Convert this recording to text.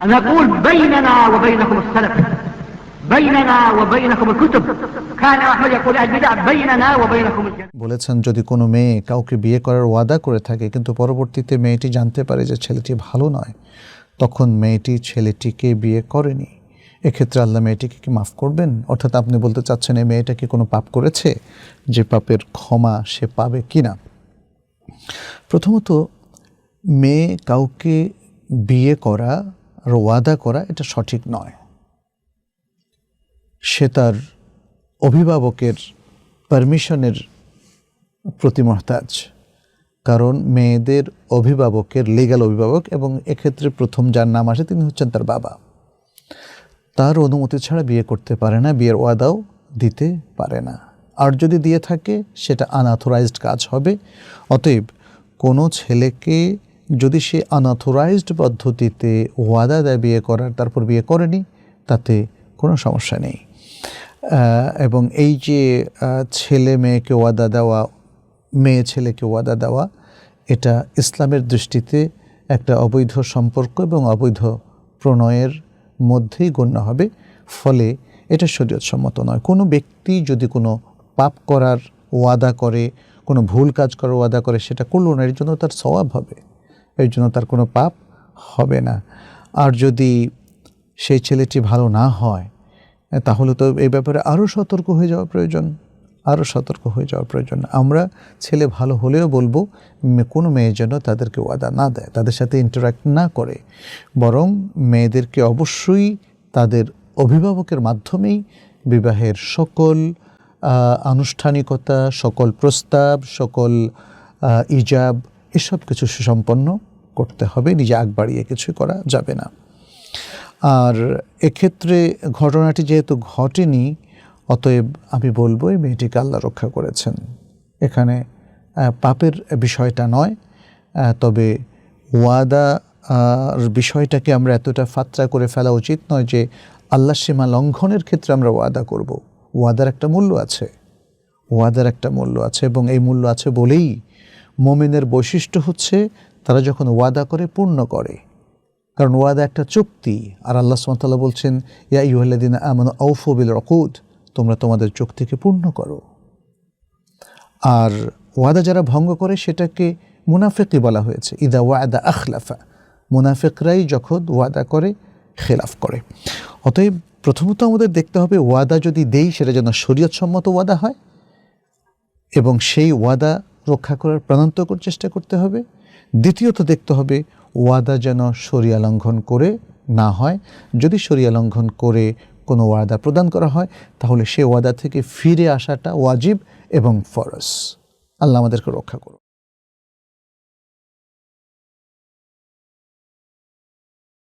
نقول بيننا وبينكم السلف بيننا وبينكم الكتب كان أحمد يقول البدع بيننا وبينكم الجنة বলেছেন যদি কোনো মেয়ে কাউকে বিয়ে করার ওয়াদা করে থাকে কিন্তু পরবর্তীতে মেয়েটি জানতে পারে যে ছেলেটি ভালো নয় তখন মেয়েটি ছেলেটিকে বিয়ে করেনি এক্ষেত্রে আল্লাহ মেয়েটিকে কি মাফ করবেন অর্থাৎ আপনি বলতে চাচ্ছেন এই মেয়েটা কি কোনো পাপ করেছে যে পাপের ক্ষমা সে পাবে কি না প্রথমত মেয়ে কাউকে বিয়ে করা আর ওয়াদা করা এটা সঠিক নয়। সে তার অভিভাবকের পারমিশনের প্রতি মহতাজ। কারণ মেয়েদের অভিভাবকের লিগ্যাল অভিভাবক, এবং এক্ষেত্রে প্রথম যার নাম আসে তিনি হচ্ছেন তার বাবা। তার অনুমতি ছাড়া বিয়ে করতে পারে না, বিয়ের ওয়াদাও দিতে পারে না। আর যদি দিয়ে থাকে, সেটা আনঅথরাইজড কাজ হবে। অতএব কোনো ছেলেকে যদি সে আনঅথরাইজড পদ্ধতিতে ওয়াদা দেয় বিয়ে করার, তারপর বিয়ে করেনি, তাতে কোনো সমস্যা নেই। এবং এই যে ছেলে মেয়েকে ওয়াদা দেওয়া, মেয়ে ছেলেকে ওয়াদা দেওয়া, এটা ইসলামের দৃষ্টিতে একটা অবৈধ সম্পর্ক এবং অবৈধ প্রণয়ের মধ্যেই গণ্য হবে। ফলে এটা শরীয়তসম্মত নয়। কোনো ব্যক্তি যদি কোনো পাপ করার ওয়াদা করে, কোনো ভুল কাজ করার ওয়াদা করে, সেটা করল না, এর জন্য তার স্বভাব হবে। এর জন্য তার কোনো পাপ হবে না। আর যদি সেই ছেলেটি ভালো না হয়, তাহলে তো এই ব্যাপারে আরও সতর্ক হয়ে যাওয়া প্রয়োজন, আরও সতর্ক হয়ে যাওয়া প্রয়োজন। আমরা ছেলে ভালো হলেও বলব কোনো মেয়ের জন্য তাদেরকে ওয়াদা না দেয়, তাদের সাথে ইন্টারাক্ট না করে। বরং মেয়েদেরকে অবশ্যই তাদের অভিভাবকের মাধ্যমেই বিবাহের সকল আনুষ্ঠানিকতা, সকল প্রস্তাব, সকল ইজাব এসব কিছু সুসম্পন্ন করতে হবে, নিজে আগ বাড়িয়ে কিছুই করা যাবে না। আর এক্ষেত্রে ঘটনাটি যেহেতু ঘটেনি, অতএব আমি বলব এই মেয়েটিকে আল্লাহ রক্ষা করেছেন। এখানে পাপের বিষয়টা নয় তবে ওয়াদা বিষয়টাকে আমরা এতটা ফাত্রা করে ফেলা উচিত নয় যে আল্লাহ সীমা লঙ্ঘনের ক্ষেত্রে আমরা ওয়াদা করব। ওয়াদার একটা মূল্য আছে, ওয়াদার একটা মূল্য আছে এবং এই মূল্য আছে বলেই মোমেনের বৈশিষ্ট্য হচ্ছে তারা যখন ওয়াদা করে, পূর্ণ করে। কারণ ওয়াদা একটা চুক্তি। আর আল্লাহ সুমতাল্লাহ বলছেন, ইয়া ইউহাল্লাদিন আমন আউফবিল রকুদ তোমরা তোমাদের চুক্তিকে পূর্ণ করো। আর ওয়াদা যারা ভঙ্গ করে, সেটাকে মুনাফিকই বলা হয়েছে। ইদা ওয়াদা আখলাফা। মুনাফিকরাই যখন ওয়াদা করে, খেলাফ করে। অতএব প্রথমত আমাদের দেখতে হবে, ওয়াদা যদি দেই, সেটা যেন শরীয়তসম্মত ওয়াদা হয়। এবং সেই ওয়াদা রক্ষা করার প্রাণান্তকর চেষ্টা করতে হবে। দ্বিতীয়ত দেখতে হবে ওয়াদা যেন সরিয়া লঙ্ঘন করে না হয়। যদি সরিয়া লঙ্ঘন করে কোনো ওয়াদা প্রদান করা হয়, তাহলে সে ওয়াদা থেকে ফিরে আসাটা ওয়াজিব এবং ফরস আল্লাহ আমাদেরকে রক্ষা করুন